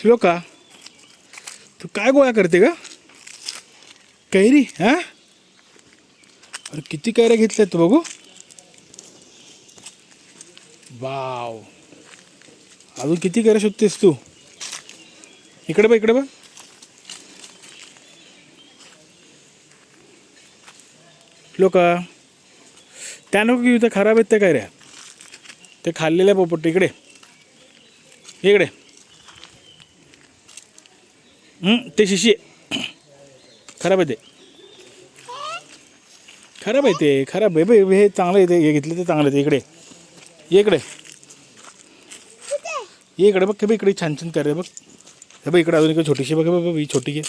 श्लोका तू काय गोळा करते का कैरी हा? अरे किती कैऱ्या घेतल्या तू बघू. वाव. अजून किती कैऱ्या शोधतेस तू? इकडे बघ इकडे बघ. लोक त्या नको की इथं खराब आहेत त्या कैऱ्या. ते खाल्लेल्या पोपट इकडे. इकडे. ते शिशी आहे. खराब आहे ते खराब आहे ते खराब आहे बे हे चांगलं आहे ते हे घेतलं ते चांगलं आहे ते इकडे इकडे ये इकडे बघ बघ इकडे छान छान करे बघ हे बघ इकडे अजून इकडे छोटीशी बघ बघ ही छोटी घे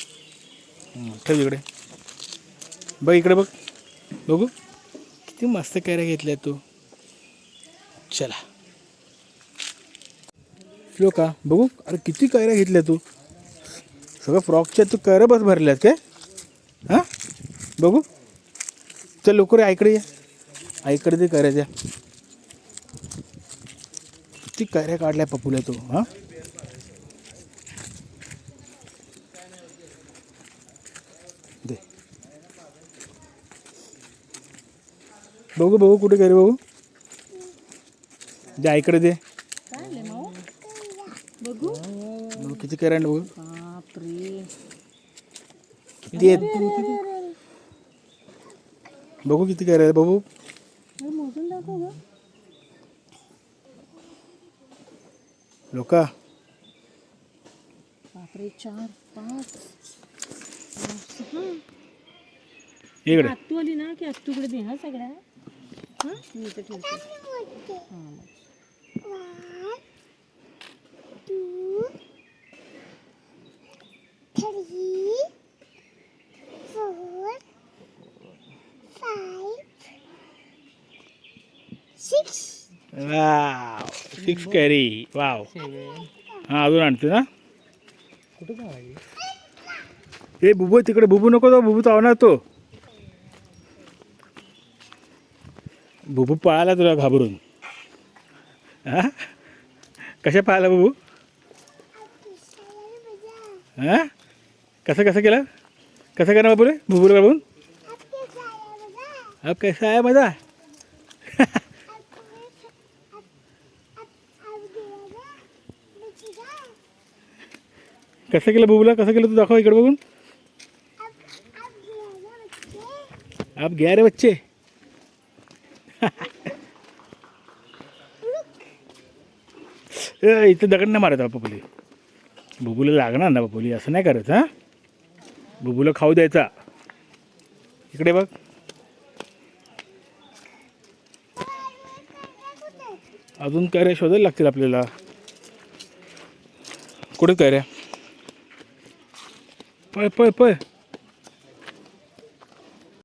ठेव इकडे बघ इकडे बघ बघू किती मस्त कॅऱ्या घेतल्या तू चला का बघू अरे किती कैऱ्या घेतल्या तू सगळं फ्रॉकच्या तू कैऱ्या बस भरल्यात काय? हां? बघू. चल लवकर ये, आईकडे ये. आईकडे ते कैऱ्या द्या किती कैऱ्या काढल्या पपुल्या तू हां? दे. बघू बघू कुठे कैरी बघू. दे आईकडे दे. बघू किती कैऱ्या आहेत बघू. बापरे. किती आहेत? बघू किती आहेत बघू. मोजून दाखव लोका. बापरे चार पाच. इकडे. आत्तू आली ना की आत्तूकडे दे हा सगळ्या? हा? मी इथे ठेवते. वाव सिक्स कॅरी वाव हां अजून आणते ना? ए बुबू तिकडे बुबू नको तो बुबू चावणार तो. बुबू पळाला तुला घाबरून. हा? कशा पळाला बुबू? हां? कसं कसं केलं? कसं करणार बाबू रे? बुबूला घाबरून? अब कैसा आहे मजा अब गया ना बचेगा कसं केलं बुबुला? कसं केलं तू? दाखव इकडे बघून. आप घ्या रे बच्चे. ए, इथं दगड नाही मारत पपुली बुबुला लागणार ना पपुली असं नाही करत हां? बुबुला खाऊ द्यायचा. इकडे बघ. अजून कैऱ्या शोधायला लागतील आपल्याला. कुठे कैऱ्या? Пой, пой, пой.